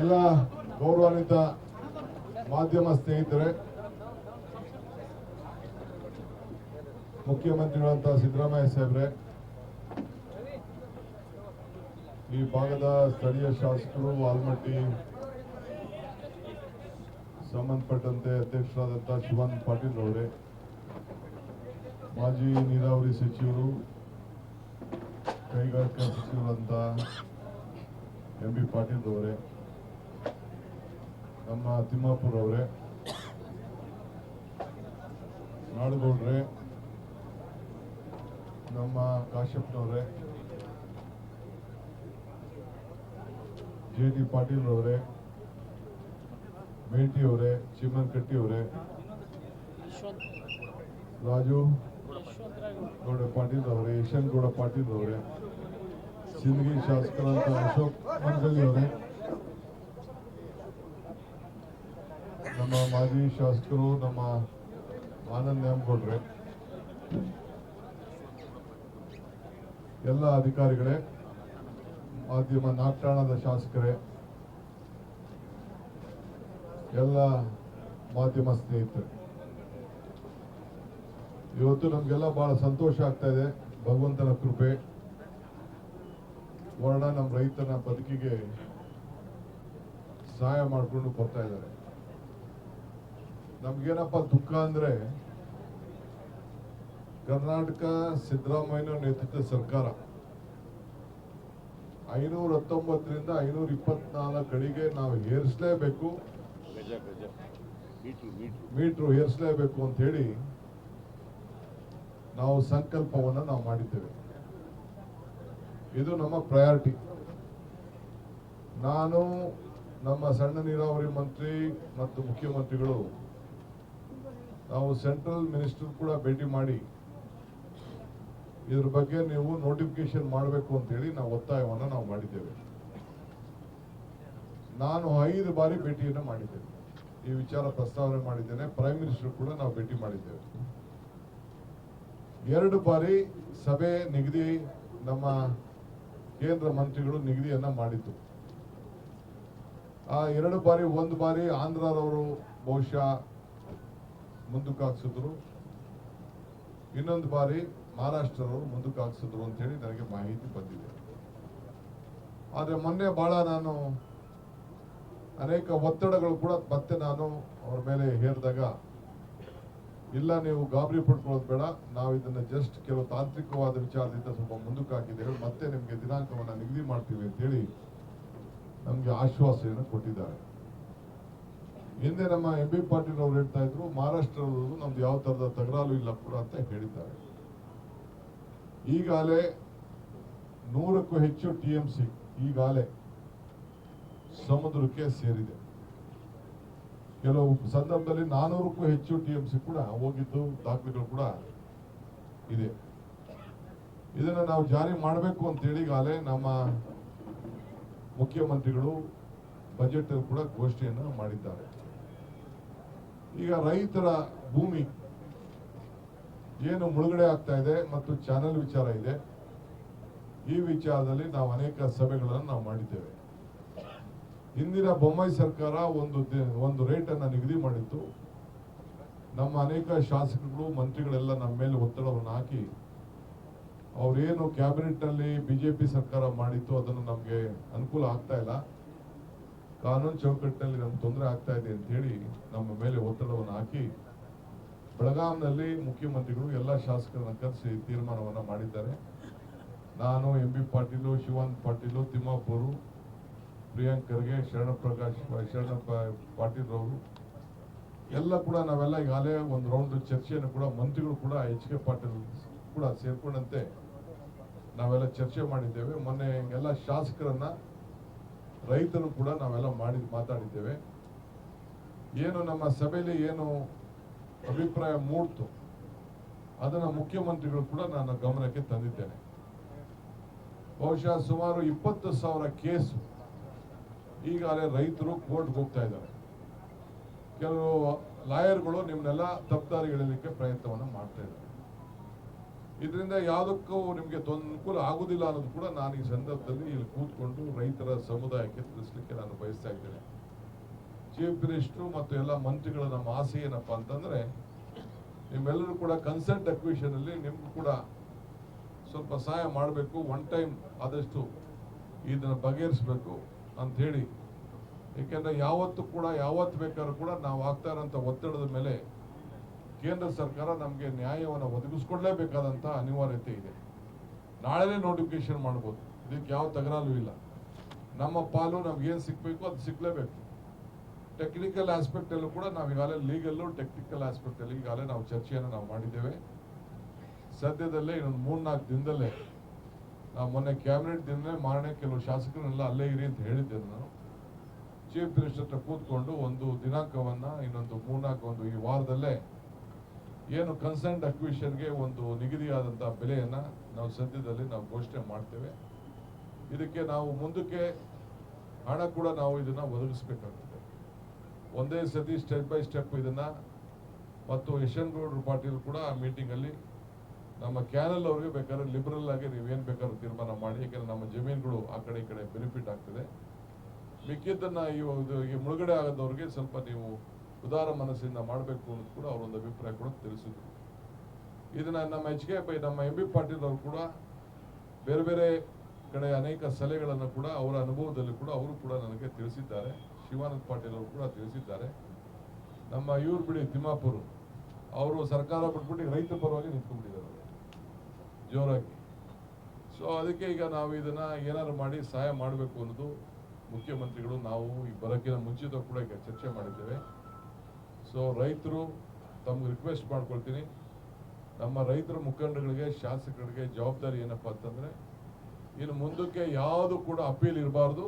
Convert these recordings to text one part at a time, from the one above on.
ಎಲ್ಲ ಗೌರವಾನ್ವಿತ ಮಾಧ್ಯಮ ಸ್ನೇಹಿತರೆ, ಮುಖ್ಯಮಂತ್ರಿಗಳಂತ ಸಿದ್ದರಾಮಯ್ಯ ಸಾಹೇಬ್ರೆ, ಈ ಭಾಗದ ಸ್ಥಳೀಯ ಶಾಸಕರು ಆಲ್ಮಟ್ಟಿ ಸಂಬಂಧಪಟ್ಟಂತೆ ಅಧ್ಯಕ್ಷರಾದಂತಹ ಶಿವನ್ ಪಾಟೀಲ್ ಅವರೇ, ಮಾಜಿ ನೀರಾವರಿ ಸಚಿವರು, ಕೈಗಾರಿಕಾ ಸಚಿವರಂತ ಎಂ ಬಿ ಪಾಟೀಲ್ ಅವರೇ ನಮ್ಮ ತಿಮ್ಮಾಪುರ್ ಅವರೇ ನಾಡಗೌಡ್ರೆ. ನಮ್ಮ ಕಾಶ್ಯಪ್ನವರೇ. ಜೆ ಡಿ ಪಾಟೀಲ್ ಅವರೇ ಮೇಟಿ ಅವರೇ ಚಿಮ್ಮನ್ ಕಟ್ಟಿ ಅವರೇ ರಾಜು ಗೌಡ ಪಾಟೀಲ್ ಅವರೇ ಯಶನ್ ಗೌಡ ಪಾಟೀಲ್ ಅವರೇ ಸಿಂದಗಿ ಶಾಸಕರಂತ ಅಶೋಕ್ ಮಂಗಲಿ ಅವರೇ ನಮ್ಮ ಮಾಜಿ ಶಾಸಕರು ನಮ್ಮ ಆನಂದ್ ನ್ಯಾಮಗೌಡ್ರೆ ಎಲ್ಲ ಅಧಿಕಾರಿಗಳೇ, ಮಾಧ್ಯಮ ನಾಟಾಣದ ಶಾಸಕರೇ, ಎಲ್ಲ ಮಾಧ್ಯಮ ಸ್ನೇಹಿತರೆ, ಇವತ್ತು ನಮಗೆಲ್ಲ ಬಹಳ ಸಂತೋಷ ಆಗ್ತಾ ಇದೆ. ಭಗವಂತನ ಕೃಪೆ, ವರ್ಣ ನಮ್ಮ ರೈತನ ಬದುಕಿಗೆ ಸಹಾಯ ಮಾಡಿಕೊಂಡು ಬರ್ತಾ ಇದ್ದಾರೆ. ನಮ್ಗೇನಪ್ಪ ದುಃಖ ಅಂದ್ರೆ ಕರ್ನಾಟಕ ಸಿದ್ದರಾಮಯ್ಯ ನೇತೃತ್ವ ಸರ್ಕಾರ. ಐನೂರ ಹತ್ತೊಂಬತ್ತರಿಂದ ಐನೂರ ಇಪ್ಪತ್ನಾಲ್ಕು ಅಡಿಗೆ ನಾವು ಏರಿಸಲೇಬೇಕು. ಮೀಟ್ರು ಏರಿಸಲೇಬೇಕು ಅಂತ ಹೇಳಿ ನಾವು ಸಂಕಲ್ಪವನ್ನು ನಾವು ಮಾಡಿದ್ದೇವೆ. ಇದು ನಮ್ಮ ಪ್ರಯಾರಿಟಿ ನಾನು ನಮ್ಮ ಸಣ್ಣ ನೀರಾವರಿ ಮಂತ್ರಿ ಮತ್ತು ಮುಖ್ಯಮಂತ್ರಿಗಳು ನಾವು ಸೆಂಟ್ರಲ್ ಮಿನಿಸ್ಟರ್ ಕೂಡ ಭೇಟಿ ಮಾಡಿ ಇದ್ರ ಬಗ್ಗೆ ನೀವು ನೋಟಿಫಿಕೇಶನ್ ಮಾಡಬೇಕು ಅಂತ ಹೇಳಿ ನಾವು ಒತ್ತಾಯವನ್ನು ನಾವು ಮಾಡಿದ್ದೇವೆ. ನಾನು ಐದು ಬಾರಿ ಭೇಟಿಯನ್ನು ಮಾಡಿದ್ದೇನೆ. ಈ ವಿಚಾರ ಪ್ರಸ್ತಾವನೆ ಮಾಡಿದ್ದೇನೆ. ಪ್ರೈಮ್ ಮಿನಿಸ್ಟರ್ ಕೂಡ ನಾವು ಭೇಟಿ ಮಾಡಿದ್ದೇವೆ. ಎರಡು ಬಾರಿ ಸಭೆ ನಿಗದಿ ನಮ್ಮ ಕೇಂದ್ರ ಮಂತ್ರಿಗಳು ನಿಗದಿಯನ್ನು ಮಾಡಿದ್ದು. ಆ ಎರಡು ಬಾರಿ, ಒಂದು ಬಾರಿ ಆಂಧ್ರದವರು ಬಹುಶಃ ಮುಂದಕ್ಕೆ ಹಾಕ್ಸಿದ್ರು ಇನ್ನೊಂದು ಬಾರಿ ಮಹಾರಾಷ್ಟ್ರದವರು ಮುಂದಕ್ಕೆ ಅಂತ ಹೇಳಿ ನನಗೆ ಮಾಹಿತಿ ಬಂದಿದೆ. ಆದರೆ ಮೊನ್ನೆ ಬಹಳ ನಾನು ಅನೇಕ ಒತ್ತಡಗಳು ಕೂಡ ಮತ್ತೆ ನಾನು ಅವ್ರ ಮೇಲೆ ಹೇರಿದಾಗ, ಇಲ್ಲ ನೀವು ಗಾಬರಿ ಪಡ್ಕೊಳ್ಳೋದು ಬೇಡ, ನಾವು ಇದನ್ನ ಜಸ್ಟ್ ಕೆಲವು ತಾಂತ್ರಿಕವಾದ ವಿಚಾರದಿಂದ ಸ್ವಲ್ಪ ಮುಂದಕ್ಕೆ ಹಾಕಿದ್ದೇವೆ ಮತ್ತೆ ನಿಮಗೆ ದಿನಾಂಕವನ್ನು ನಿಗದಿ ಮಾಡ್ತೀವಿ ಅಂತ ಹೇಳಿ ನಮ್ಗೆ ಆಶ್ವಾಸನೆಯನ್ನು ಕೊಟ್ಟಿದ್ದಾರೆ. ಹಿಂದೆ ನಮ್ಮ ಎಂ ಬಿ ಪಾಟೀಲ್ ಅವರು ಹೇಳ್ತಾ ಇದ್ರು ಮಹಾರಾಷ್ಟ್ರದವರು ನಮ್ದು ಯಾವ ತರದ ತಗರಾಲು ಇಲ್ಲ ಕೂಡ ಅಂತ ಹೇಳಿದ್ದಾರೆ. ಈಗಾಗಲೇ ನೂರಕ್ಕೂ ಹೆಚ್ಚು ಟಿ ಎಂ ಸಿ ಈಗಾಲೇ ಸಮುದ್ರಕ್ಕೆ ಸೇರಿದೆ. ಕೆಲವು ಸಂದರ್ಭದಲ್ಲಿ ನಾನೂರಕ್ಕೂ ಹೆಚ್ಚು ಟಿ ಎಂ ಸಿ ಕೂಡ ಹೋಗಿದ್ದು, ದಾಖಲೆಗಳು ಕೂಡ ಇದೆ. ಇದನ್ನ ನಾವು ಜಾರಿ ಮಾಡಬೇಕು ಅಂತೇಳಿ ಈಗಾಗಲೇ ನಮ್ಮ ಮುಖ್ಯಮಂತ್ರಿಗಳು ಬಜೆಟ್ ಕೂಡ ಘೋಷಣೆಯನ್ನು ಮಾಡಿದ್ದಾರೆ. ಈಗ ರೈತರ ಭೂಮಿ ಏನು ಮುಳುಗಡೆ ಆಗ್ತಾ ಇದೆ ಮತ್ತು ಚಾನಲ್ ವಿಚಾರ ಇದೆ, ಈ ವಿಚಾರದಲ್ಲಿ ನಾವು ಅನೇಕ ಸಭೆಗಳನ್ನು ನಾವು ಮಾಡಿದ್ದೇವೆ. ಹಿಂದಿನ ಬೊಮ್ಮಾಯಿ ಸರ್ಕಾರ ಒಂದು ಒಂದು ರೇಟ್ ಅನ್ನ ನಿಗದಿ ಮಾಡಿತ್ತು. ನಮ್ಮ ಅನೇಕ ಶಾಸಕರು ಮಂತ್ರಿಗಳೆಲ್ಲ ನಮ್ಮ ಮೇಲೆ ಒತ್ತಡವನ್ನು ಹಾಕಿ ಅವ್ರೇನು ಕ್ಯಾಬಿನೆಟ್ನಲ್ಲಿ ಬಿಜೆಪಿ ಸರ್ಕಾರ ಮಾಡಿತ್ತು, ಅದನ್ನು ನಮಗೆ ಅನುಕೂಲ ಆಗ್ತಾ ಇಲ್ಲ. ಕಾನೂನು ಚೌಕಟ್ಟಿನಲ್ಲಿ ನಮ್ಗೆ ತೊಂದರೆ ಆಗ್ತಾ ಇದೆ ಅಂತ ಹೇಳಿ ನಮ್ಮ ಮೇಲೆ ಒತ್ತಡವನ್ನು ಹಾಕಿ ಬೆಳಗಾಂನಲ್ಲಿ ಮುಖ್ಯಮಂತ್ರಿಗಳು ಎಲ್ಲ ಶಾಸಕರನ್ನ ಕರೆಸಿ ತೀರ್ಮಾನವನ್ನು ಮಾಡಿದ್ದಾರೆ. ನಾನು ಎಂ ಬಿ ಪಾಟೀಲು ಶಿವಾನಂದ್ ಪಾಟೀಲು, ತಿಮ್ಮಾಪುರು, ಪ್ರಿಯಾಂಕ್ ಖರ್ಗೆ ಶರಣ ಪ್ರಕಾಶ್ ಶರಣ ಪಾಟೀಲ್ ಅವರು ಎಲ್ಲ ಕೂಡ ನಾವೆಲ್ಲ ಈಗಾಗಲೇ ಒಂದು ರೌಂಡ್ ಚರ್ಚೆಯನ್ನು ಕೂಡ ಮಂತ್ರಿಗಳು ಕೂಡ ಎಚ್ ಕೆ ಪಾಟೀಲ್ ಕೂಡ ಸೇರ್ಕೊಂಡಂತೆ. ನಾವೆಲ್ಲ ಚರ್ಚೆ ಮಾಡಿದ್ದೇವೆ. ಮೊನ್ನೆ ಎಲ್ಲ ಶಾಸಕರನ್ನ ರೈತರು ಕೂಡ ನಾವೆಲ್ಲ ಮಾಡಿ ಮಾತಾಡಿದ್ದೇವೆ. ಏನು ನಮ್ಮ ಸಭೆಯಲ್ಲಿ ಏನು ಅಭಿಪ್ರಾಯ ಮೂಡ್ತು, ಅದನ್ನು ಮುಖ್ಯಮಂತ್ರಿಗಳು ಕೂಡ ನಾನು ಗಮನಕ್ಕೆ ತಂದಿದ್ದೇನೆ. ಬಹುಶಃ ಸುಮಾರು ಇಪ್ಪತ್ತು ಸಾವಿರ ಕೇಸು ಈಗಾಗಲೇ ರೈತರು ಕೋರ್ಟ್ಗೆ ಹೋಗ್ತಾ ಇದ್ದಾರೆ. ಕೆಲವು ಲಾಯರ್ಗಳು ನಿಮ್ಮನ್ನೆಲ್ಲ ಎಳಲಿಕ್ಕೆ ಪ್ರಯತ್ನವನ್ನು ಮಾಡ್ತಾ ಇದ್ದಾರೆ. ಇದರಿಂದ ಯಾವುದಕ್ಕೂ ನಿಮಗೆ ಅನುಕೂಲ ಆಗುವುದಿಲ್ಲ ಅನ್ನೋದು ಕೂಡ ನಾನು ಈ ಸಂದರ್ಭದಲ್ಲಿ ಇಲ್ಲಿ ಕೂತ್ಕೊಂಡು ರೈತರ ಸಮುದಾಯಕ್ಕೆ ತಿಳಿಸ್ಲಿಕ್ಕೆ ನಾನು ಬಯಸ್ತಾ ಇದ್ದೇನೆ. ಚೀಫ್ ಮಿನಿಸ್ಟ್ರು ಮತ್ತು ಎಲ್ಲ ಮಂತ್ರಿಗಳ ನಮ್ಮ ಆಸೆ ಏನಪ್ಪ ಅಂತಂದರೆ, ನಿಮ್ಮೆಲ್ಲರೂ ಕೂಡ ಕನ್ಸೆಂಟ್ ಅಕ್ವಿಷನಲ್ಲಿ ನಿಮ್ಗೂ ಕೂಡ ಸ್ವಲ್ಪ ಸಹಾಯ ಮಾಡಬೇಕು ಒನ್ ಟೈಮ್ ಆದಷ್ಟು ಇದನ್ನು ಬಗೆಹರಿಸಬೇಕು ಅಂತ ಹೇಳಿ. ಏಕೆಂದ್ರೆ ಯಾವತ್ತು ಕೂಡ ಯಾವತ್ತು ಬೇಕಾದ್ರೂ ಕೂಡ ನಾವು ಆಗ್ತಾ ಇರೋಂಥ ಒತ್ತಡದ ಮೇಲೆ ಕೇಂದ್ರ ಸರ್ಕಾರ ನಮಗೆ ನ್ಯಾಯವನ್ನು ಒದಗಿಸ್ಕೊಡ್ಲೇಬೇಕಾದಂಥ ಅನಿವಾರ್ಯತೆ ಇದೆ. ನಾಳೆನೇ ನೋಟಿಫಿಕೇಶನ್ ಮಾಡ್ಬೋದು. ಇದಕ್ಕೆ ಯಾವ ತಗರಾಲು ಇಲ್ಲ. ನಮ್ಮ ಪಾಲು ನಮ್ಗೆ ಏನು ಸಿಗ್ಬೇಕು ಅದು ಸಿಗ್ಲೇಬೇಕು. ಟೆಕ್ನಿಕಲ್ ಆಸ್ಪೆಕ್ಟ್ ಅಲ್ಲೂ ಕೂಡ ನಾವು ಈಗಾಗಲೇ ಲೀಗಲ್ಲು ಟೆಕ್ನಿಕಲ್ ಆಸ್ಪೆಕ್ಟ್ ಅಲ್ಲಿ ಈಗಾಗಲೇ ನಾವು ಚರ್ಚೆಯನ್ನು ನಾವು ಮಾಡಿದ್ದೇವೆ. ಸದ್ಯದಲ್ಲೇ ಇನ್ನೊಂದು ಮೂರ್ನಾಲ್ಕು ದಿನದಲ್ಲೇ ನಾವು ಮೊನ್ನೆ ಕ್ಯಾಬಿನೆಟ್ ದಿನವೇ ಮಾರನೇ ಕೆಲವು ಶಾಸಕರನ್ನೆಲ್ಲ ಅಲ್ಲೇ ಇರಿ ಅಂತ ಹೇಳಿದ್ದೆ ನಾನು. ಚೀಫ್ ಮಿನಿಸ್ಟರ್ ಕೂತ್ಕೊಂಡು ಒಂದು ದಿನಾಂಕವನ್ನ ಇನ್ನೊಂದು ಮೂರ್ನಾಲ್ಕು ಒಂದು ಈ ವಾರದಲ್ಲೇ ಏನು ಕನ್ಸರ್ನ್ ಅಕ್ವಿಷನ್ಗೆ ಒಂದು ನಿಗದಿಯಾದಂಥ ಬೆಲೆಯನ್ನು ನಾವು ಸದ್ಯದಲ್ಲಿ ನಾವು ಘೋಷಣೆ ಮಾಡ್ತೇವೆ. ಇದಕ್ಕೆ ನಾವು ಮುಂದಕ್ಕೆ ಹಣ ಕೂಡ ನಾವು ಇದನ್ನು ಒದಗಿಸ್ಬೇಕಾಗ್ತದೆ. ಒಂದೇ ಸತಿ ಸ್ಟೆಪ್ ಬೈ ಸ್ಟೆಪ್ ಇದನ್ನು ಮತ್ತು ಯಶವಂತಗೌಡರು ಪಾಟೀಲ್ ಕೂಡ ಆ ಮೀಟಿಂಗಲ್ಲಿ ನಮ್ಮ ಕ್ಯಾನಲ್ ಅವ್ರಿಗೆ ಬೇಕಾದ್ರೆ ಲಿಬರಲ್ ಆಗಿ ಏನು ಬೇಕಾದ್ರೂ ತೀರ್ಮಾನ ಮಾಡಿ, ಯಾಕೆಂದರೆ ನಮ್ಮ ಜಮೀನುಗಳು ಆ ಕಡೆ ಈ ಕಡೆ ಬೆನಿಫಿಟ್ ಆಗ್ತದೆ. ಮಿಕ್ಕಿದ್ದನ್ನು ಈ ಮುಳುಗಡೆ ಆಗದವ್ರಿಗೆ ಸ್ವಲ್ಪ ನೀವು ಉದಾರ ಮನಸ್ಸಿಂದ ಮಾಡಬೇಕು ಅನ್ನೋದು ಕೂಡ ಅವರೊಂದು ಅಭಿಪ್ರಾಯ ಕೂಡ ತಿಳಿಸಿದ್ರು. ಇದನ್ನ ನಮ್ಮ ಎಚ್ ಕೆ ಪೈ ನಮ್ಮ ಎಂ ಬಿ ಪಾಟೀಲ್ ಅವರು ಕೂಡ ಬೇರೆ ಬೇರೆ ಕಡೆ ಅನೇಕ ಸಲಹೆಗಳನ್ನು ಕೂಡ ಅವರ ಅನುಭವದಲ್ಲಿ ಕೂಡ ಅವರು ಕೂಡ ನನಗೆ ತಿಳಿಸಿದ್ದಾರೆ. ಶಿವಾನಂದ್ ಪಾಟೀಲ್ ಅವರು ಕೂಡ ತಿಳಿಸಿದ್ದಾರೆ. ನಮ್ಮ ಇವ್ರು ಬಿಡಿ ತಿಮ್ಮಾಪುರ್, ಅವರು ಸರ್ಕಾರ ಬಿಟ್ಬಿಟ್ಟು ರೈತ ಪರವಾಗಿ ನಿಂತ್ಕೊಂಡಿದ್ದಾರೆ ಜೋರಾಗಿ. ಸೊ ಅದಕ್ಕೆ ಈಗ ನಾವು ಇದನ್ನ ಏನಾದ್ರು ಮಾಡಿ ಸಹಾಯ ಮಾಡಬೇಕು ಅನ್ನೋದು ಮುಖ್ಯಮಂತ್ರಿಗಳು, ನಾವು ಈ ಬರೋಕ್ಕಿಂತ ಮುಂಚಿತ ಕೂಡ ಈಗ ಚರ್ಚೆ ಮಾಡಿದ್ದೇವೆ. ಸೊ ರೈತರು ತಮ್ಗೆ ರಿಕ್ವೆಸ್ಟ್ ಮಾಡ್ಕೊಳ್ತೀನಿ. ನಮ್ಮ ರೈತರ ಮುಖಂಡಗಳಿಗೆ, ಶಾಸಕರಿಗೆ ಜವಾಬ್ದಾರಿ ಏನಪ್ಪಾ ಅಂತಂದ್ರೆ, ಇನ್ನು ಮುಂದಕ್ಕೆ ಯಾವುದು ಕೂಡ ಅಪೀಲ್ ಇರಬಾರ್ದು.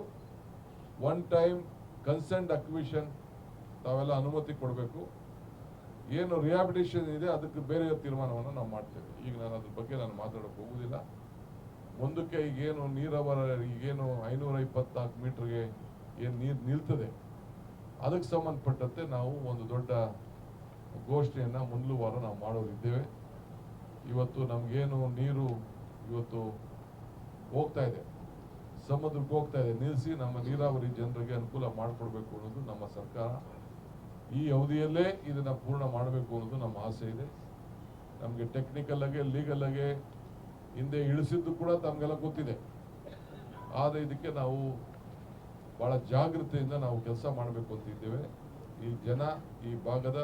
ಒನ್ ಟೈಮ್ ಕನ್ಸೆಂಟ್ ಅಕ್ವಿಷನ್ ತಾವೆಲ್ಲ ಅನುಮತಿ ಕೊಡಬೇಕು. ಏನು ರಿಹಾಬಿಲಿಟೇಷನ್ ಇದೆ, ಅದಕ್ಕೆ ಬೇರೆ ತೀರ್ಮಾನವನ್ನು ನಾವು ಮಾಡ್ತೇವೆ. ಈಗ ನಾನು ಅದ್ರ ಬಗ್ಗೆ ನಾನು ಮಾತಾಡೋಕೆ ಹೋಗುವುದಿಲ್ಲ ಮುಂದಕ್ಕೆ ಈಗೇನು ನೀರಾವರ, ಈಗೇನು ಐನೂರ ಇಪ್ಪತ್ನಾಲ್ಕು ಮೀಟರ್ಗೆ ಏನು ನೀರು ನಿಲ್ತದೆ ಅದಕ್ಕೆ ಸಂಬಂಧಪಟ್ಟಂತೆ ನಾವು ಒಂದು ದೊಡ್ಡ ಗೋಷ್ಠಿಯನ್ನು ಮೊದಲು ವಾರ ನಾವು ಮಾಡೋರಿದ್ದೇವೆ. ಇವತ್ತು ನಮಗೇನು ನೀರು ಇವತ್ತು ಹೋಗ್ತಾ ಇದೆ. ಸಮುದ್ರಕ್ಕೆ ಹೋಗ್ತಾ ಇದೆ. ನಿಲ್ಲಿಸಿ ನಮ್ಮ ನೀರಾವರಿ ಜನರಿಗೆ ಅನುಕೂಲ ಮಾಡಿಕೊಡ್ಬೇಕು ಅನ್ನೋದು ನಮ್ಮ ಸರ್ಕಾರ. ಈ ಅವಧಿಯಲ್ಲೇ ಇದನ್ನು ಪೂರ್ಣ ಮಾಡಬೇಕು ಅನ್ನೋದು ನಮ್ಮ ಆಸೆ ಇದೆ. ನಮಗೆ ಟೆಕ್ನಿಕಲ್ ಆಗಿ ಲೀಗಲ್ ಆಗಿ ಹಿಂದೆ ಇಳಿಸಿದ್ದು ಕೂಡ ತಮಗೆಲ್ಲ ಗೊತ್ತಿದೆ. ಆದರೆ ಇದಕ್ಕೆ ನಾವು ಬಹಳ ಜಾಗೃತೆಯಿಂದ ನಾವು ಕೆಲಸ ಮಾಡಬೇಕು ಅಂತ ಇದ್ದೇವೆ ಈ ಜನ, ಈ ಭಾಗದ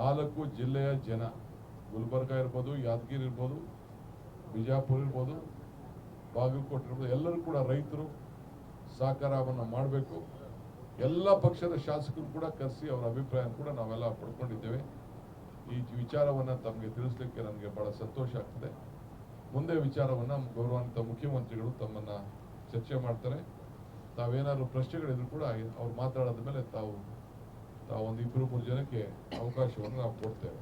ನಾಲ್ಕು ಜಿಲ್ಲೆಯ ಜನ, ಗುಲ್ಬರ್ಗ ಇರ್ಬೋದು, ಯಾದಗಿರಿ ಇರ್ಬೋದು, ಬಿಜಾಪುರ ಇರ್ಬೋದು, ಬಾಗಲಕೋಟೆ ಇರ್ಬೋದು, ಎಲ್ಲರೂ ಕೂಡ ರೈತರು ಸಹಕಾರವನ್ನು ಮಾಡಬೇಕು. ಎಲ್ಲ ಪಕ್ಷದ ಶಾಸಕರು ಕೂಡ ಕರೆಸಿ ಅವರ ಅಭಿಪ್ರಾಯ ಕೂಡ ನಾವೆಲ್ಲ ಪಡ್ಕೊಂಡಿದ್ದೇವೆ. ಈ ವಿಚಾರವನ್ನು ತಮಗೆ ತಿಳಿಸ್ಲಿಕ್ಕೆ ನನಗೆ ಬಹಳ ಸಂತೋಷ ಆಗ್ತದೆ. ಮುಂದೆ ವಿಚಾರವನ್ನು ಗೌರವಾನ್ವಿತ ಮುಖ್ಯಮಂತ್ರಿಗಳು ತಮ್ಮನ್ನು ಚರ್ಚೆ ಮಾಡ್ತಾರೆ. ತಾವೇನಾದ್ರು ಪ್ರಶ್ನೆಗಳಿದ್ರು ಕೂಡ ಅವ್ರು ಮಾತಾಡೋದ ಮೇಲೆ ತಾವು ತಾವು ಒಂದು ಇಬ್ಬರು ಮೂರು ಜನಕ್ಕೆ ಅವಕಾಶವನ್ನು ನಾವು ಕೊಡ್ತೇವೆ.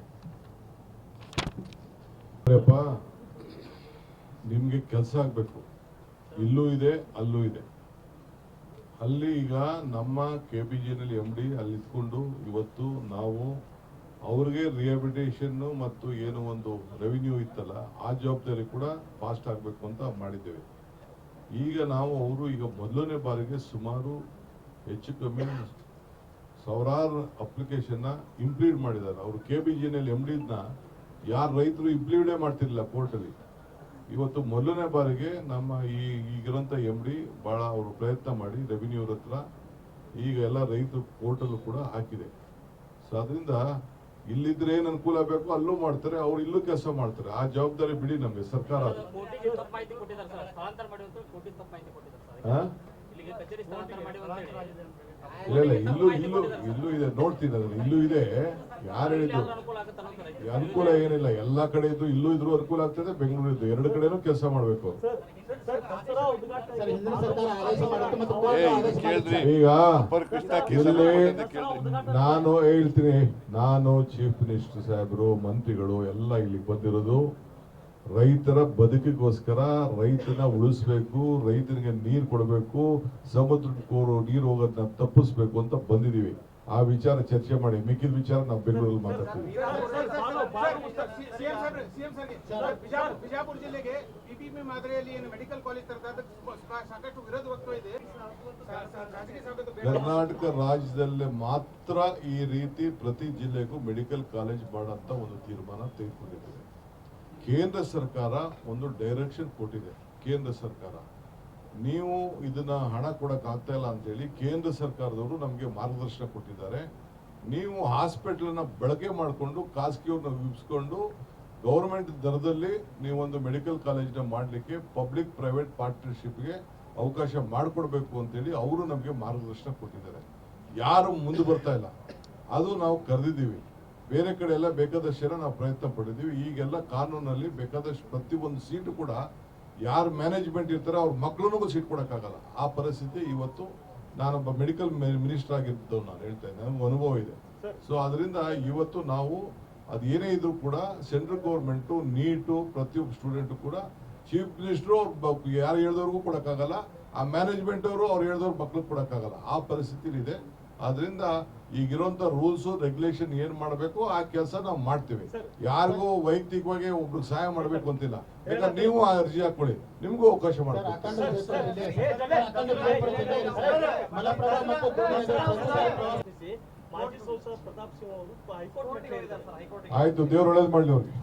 ನಿಮ್ಗೆ ಕೆಲಸ ಆಗಬೇಕು. ಇಲ್ಲೂ ಇದೆ, ಅಲ್ಲೂ ಇದೆ. ಅಲ್ಲಿ ಈಗ ನಮ್ಮ ಕೆ ಬಿ ಜಿನಲ್ಲಿ ಎಂ ಡಿ ಅಲ್ಲಿ ಇದ್ಕೊಂಡು ಇವತ್ತು ನಾವು ಅವ್ರಿಗೆ ರಿಹಾಬಿಟೇಷನ್ ಮತ್ತು ಏನು ಒಂದು ರೆವಿನ್ಯೂ ಇತ್ತಲ್ಲ, ಆ ಜವಾಬ್ದಾರಿ ಕೂಡ ಫಾಸ್ಟ್ ಆಗಬೇಕು ಅಂತ ಮಾಡಿದ್ದೇವೆ. ಈಗ ನಾವು ಅವರು ಈಗ ಮೊದಲನೇ ಬಾರಿಗೆ ಸುಮಾರು ಹೆಚ್ಚು ಕಮ್ಮಿ ಸಾವಿರಾರು ಅಪ್ಲಿಕೇಶನ್ನ ಇಂಪ್ಲೀಡ್ ಮಾಡಿದ್ದಾರೆ. ಅವರು ಕೆ ಬಿ ಜಿನಲ್ಲಿ ಎಂ ಡಿನ ಯಾರು ರೈತರು ಇಂಪ್ಲೀಡೇ ಮಾಡ್ತಿರ್ಲಿಲ್ಲ ಪೋರ್ಟಲ್ಲಿ ಇವತ್ತು ಮೊದಲನೇ ಬಾರಿಗೆ ನಮ್ಮ ಈ ಈಗಿರೋಂಥ ಎಂ ಡಿ ಭಾಳ ಅವರು ಪ್ರಯತ್ನ ಮಾಡಿ ರೆವಿನ್ಯೂ ಹತ್ರ ಈಗ ಎಲ್ಲ ರೈತರು ಪೋರ್ಟಲ್ ಕೂಡ ಹಾಕಿದೆ. ಸೊ ಅದರಿಂದ ಇಲ್ಲಿದ್ರೆ ಏನ್ ಅನುಕೂಲ ಬೇಕು ಅಲ್ಲೂ ಮಾಡ್ತಾರೆ ಅವ್ರು ಇಲ್ಲೂ ಕೆಲಸ ಮಾಡ್ತಾರೆ. ಆ ಜವಾಬ್ದಾರಿ ಬಿಡಿ ನಮ್ಗೆ ಸರ್ಕಾರ ಇಲ್ಲ ಇಲ್ಲ ಇಲ್ಲೂ ಇಲ್ಲೂ ಇಲ್ಲೂ ಇದೆ ನೋಡ್ತೀನಿ ಅದನ್ನ. ಇಲ್ಲೂ ಇದೆ. ಯಾರು ಹೇಳಿದ್ರು ಅನುಕೂಲ ಏನಿಲ್ಲ. ಎಲ್ಲಾ ಕಡೆ ಇದ್ದು ಇಲ್ಲೂ ಇದ್ರೂ ಅನುಕೂಲ ಆಗ್ತದೆ. ಬೆಂಗಳೂರು ಇದ್ದು ಎರಡು ಕಡೆನೂ ಕೆಲಸ ಮಾಡ್ಬೇಕು. ಈಗ ಇಲ್ಲಿ ನಾನು ಹೇಳ್ತೀನಿ. ನಾನು ಚೀಫ್ ಮಿನಿಸ್ಟರ್ ಸಾಹೇಬರು ಮಂತ್ರಿಗಳು ಎಲ್ಲ ಇಲ್ಲಿ ಬಂದಿರೋದು. ರೈತರ ಬದುಕಿಗೋಸ್ಕರ ರೈತನ ಉಳಿಸ್ಬೇಕು ರೈತನಿಗೆ ನೀರು ಕೊಡಬೇಕು ಸಮುದ್ರ ಕೋರು ನೀರು ಹೋಗೋದನ್ನ ತಪ್ಪಿಸ್ಬೇಕು ಅಂತ ಬಂದಿದೀವಿ. ಆ ವಿಚಾರ ಚರ್ಚೆ ಮಾಡಿ ಮಿಕ್ಕಿದ ವಿಚಾರ ನಾವು ಬೆಂಗಳೂರಲ್ಲಿ ಮಾತಾಡ್ತೀವಿ. ಬಿಜಾಪುರ ಬಿಜಾಪುರ ಜಿಲ್ಲೆಗೆ ಪಿಪಿಪಿ ಮಾದರಿಯಲ್ಲಿ ಏನು ಮೆಡಿಕಲ್ ಕಾಲೇಜ್ ತರದ ಸಾಕಷ್ಟು ವಿರೋಧ ವ್ಯಕ್ತವಿದೆ ಖಾಸಗಿ ಕರ್ನಾಟಕ ರಾಜ್ಯದಲ್ಲಿ ಮಾತ್ರ ಈ ರೀತಿ ಪ್ರತಿ ಜಿಲ್ಲೆಗೂ ಮೆಡಿಕಲ್ ಕಾಲೇಜ್ ಮಾಡಂತ ಒಂದು ತೀರ್ಮಾನ ತೆಗೆದುಕೊಂಡಿದ್ದೇವೆ. ಕೇಂದ್ರ ಸರ್ಕಾರ ಒಂದು ಡೈರೆಕ್ಷನ್ ಕೊಟ್ಟಿದೆ, ಕೇಂದ್ರ ಸರ್ಕಾರ. ನೀವು ಇದನ್ನ ಹಣ ಕೊಡಕ್ ಆಗ್ತಾ ಇಲ್ಲ ಅಂತೇಳಿ ಕೇಂದ್ರ ಸರ್ಕಾರದವರು ನಮಗೆ ಮಾರ್ಗದರ್ಶನ ಕೊಟ್ಟಿದ್ದಾರೆ. ನೀವು ಹಾಸ್ಪಿಟ್ಲನ್ನ ಬಳಕೆ ಮಾಡಿಕೊಂಡು ಖಾಸಗಿಯವ್ರನ್ನ ವಿಪ್ಸ್ಕೊಂಡು ಗೌರ್ಮೆಂಟ್ ದರದಲ್ಲಿ ನೀವೊಂದು ಮೆಡಿಕಲ್ ಕಾಲೇಜ್ನ ಮಾಡಲಿಕ್ಕೆ ಪಬ್ಲಿಕ್ ಪ್ರೈವೇಟ್ ಪಾರ್ಟ್ನರ್ಶಿಪ್ಗೆ ಅವಕಾಶ ಮಾಡಿಕೊಡ್ಬೇಕು ಅಂತೇಳಿ ಅವರು ನಮಗೆ ಮಾರ್ಗದರ್ಶನ ಕೊಟ್ಟಿದ್ದಾರೆ. ಯಾರು ಮುಂದೆ ಬರ್ತಾ ಇಲ್ಲ. ಅದು ನಾವು ಕರೆದಿದ್ದೀವಿ. ಬೇರೆ ಕಡೆ ಎಲ್ಲ ಬೇಕಾದಷ್ಟು ಜನ ನಾವು ಪ್ರಯತ್ನ ಪಟ್ಟಿದ್ದೀವಿ. ಈಗೆಲ್ಲ ಕಾನೂನಲ್ಲಿ ಬೇಕಾದಷ್ಟು ಪ್ರತಿಯೊಂದು ಸೀಟು ಕೂಡ ಯಾರು ಮ್ಯಾನೇಜ್ಮೆಂಟ್ ಇರ್ತಾರೆ ಅವ್ರ ಮಕ್ಕಳನ್ನೂ ಸೀಟ್ ಕೊಡೋಕ್ಕಾಗಲ್ಲ. ಆ ಪರಿಸ್ಥಿತಿ ಇವತ್ತು ನಾನೊಬ್ಬ ಮೆಡಿಕಲ್ ಮಿನಿಸ್ಟರ್ ಆಗಿದ್ದು ನಾನು ಹೇಳ್ತಾ ಇದ್ದೆ. ನನಗೆ ಅನುಭವ ಇದೆ. ಸೊ ಅದರಿಂದ ಇವತ್ತು ನಾವು ಅದು ಏನೇ ಇದ್ರೂ ಕೂಡ ಸೆಂಟ್ರಲ್ ಗೌರ್ಮೆಂಟು ನೀಟು ಪ್ರತಿಯೊಬ್ಬ ಸ್ಟೂಡೆಂಟು ಕೂಡ ಚೀಫ್ ಮಿನಿಸ್ಟ್ರು ಯಾರು ಹೇಳ್ದವ್ರಿಗೂ ಕೊಡೋಕ್ಕಾಗಲ್ಲ. ಆ ಮ್ಯಾನೇಜ್ಮೆಂಟ್ ಅವರು ಅವ್ರು ಹೇಳ್ದವ್ರ ಮಕ್ಳಿಗೆ ಕೊಡೋಕ್ಕಾಗಲ್ಲ. ಆ ಪರಿಸ್ಥಿತಿ ಇದೆ ಆದ್ರಿಂದ ಈಗಿರೋಂಥ ರೂಲ್ಸು ರೆಗ್ಯುಲೇಷನ್ ಏನ್ ಮಾಡಬೇಕು ಆ ಕೆಲಸ ನಾವು ಮಾಡ್ತೀವಿ ಯಾರಿಗೂ ವೈಯಕ್ತಿಕವಾಗಿ ಒಬ್ರಿಗೆ ಸಹಾಯ ಮಾಡಬೇಕು ಅಂತಿಲ್ಲ ಯಾಕಂದ್ರೆ ನೀವು ಆ ಅರ್ಜಿ ಹಾಕೊಳ್ಳಿ ನಿಮಗೂ ಅವಕಾಶ ಸರ್, ಮಾಡ್ಬೇಕು ಆಯ್ತು ದೇವ್ರು ಒಳ್ಳೇದು ಮಾಡ್ಲಿ ಅವ್ರಿಗೆ